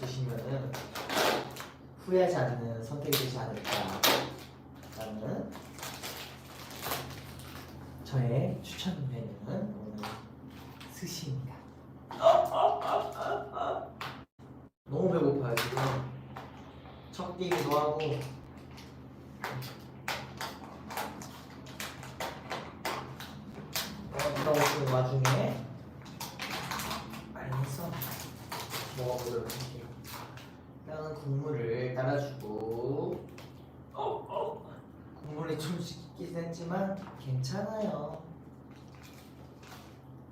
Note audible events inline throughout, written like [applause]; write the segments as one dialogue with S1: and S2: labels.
S1: 드시면은 후회하지 않는 선택이 되지 않을까라는 저의 추천 메뉴는 오늘 스시입니다. [laughs] 너무 배고파요 지금. 첫 끼기도 하고 어, 이러고 있는 와중에 빨리 해서 먹어보도록 할게요. 일단은 국물을 따라주고 국물이 좀 식긴 했지만 괜찮아요.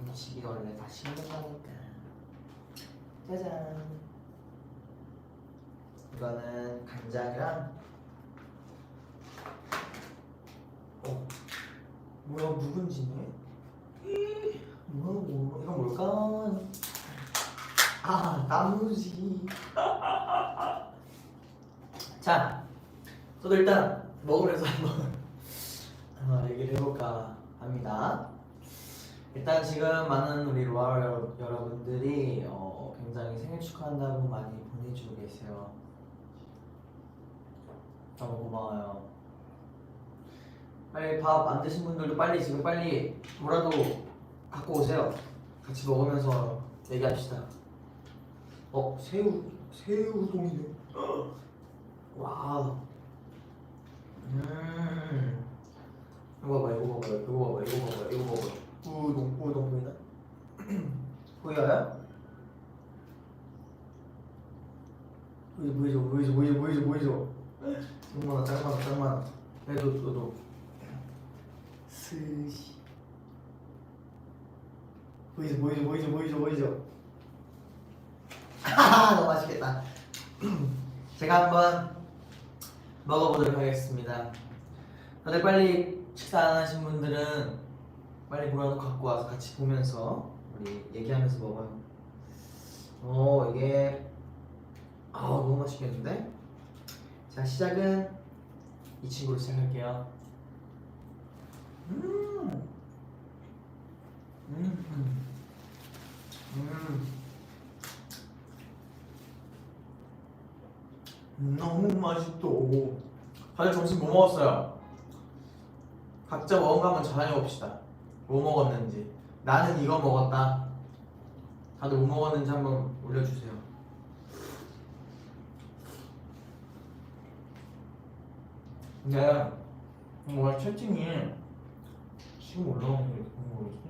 S1: 음식이 원래 맛있는 거니까. 짜잔. 이거는 간장이랑 어 뭐야 묵은지네? 뭐야 뭐 이건 뭘까? 아 나무지. 자, 저도 일단 먹으면서 한번 어, 얘기를 해볼까 합니다. 일단 지금 많은 우리 로아 여러- 여러분들이 어, 굉장히 생일 축하한다고 많이 보내주고 계세요. 너무 고마워요. 빨리 밥 안 드신 분들도 빨리 지금 빨리 뭐라도 갖고 오세요. 같이 먹으면서 얘기합시다. 어 새우 새우 우동이네. 와. 음. 이거 봐봐 이거 봐봐 이거 봐봐 이거 봐봐 이거 봐봐. 우동 우동 보이나? [clears throat] 보여요? 보이죠 보이죠 보이죠 보이죠 보이죠. 짱만아 짱만아 짱만아. 얘도 너도. 스시. 보이죠 보이죠 보이죠 보이죠 보이죠. 하하 너무 맛있겠다. 제가 한번 먹어보도록 하겠습니다. 다들 빨리 식사 안 하신 분들은 빨리 뭐라도 갖고 와서 같이 보면서 우리 얘기하면서 먹어요. 어 이게 아 너무 맛있겠는데? 자 시작은 이 친구로 시작할게요. 음, 음, 음. 음, 너무 맛있다. 다들 점심 뭐 먹었어요? 각자 먹은 거 한번 자랑해 봅시다. 뭐 먹었는지. 나는 이거 먹었다. 다들 뭐 먹었는지 한번 올려주세요. 근데 뭔가 채팅이 지금 올라오는 게 이렇게 모르겠지?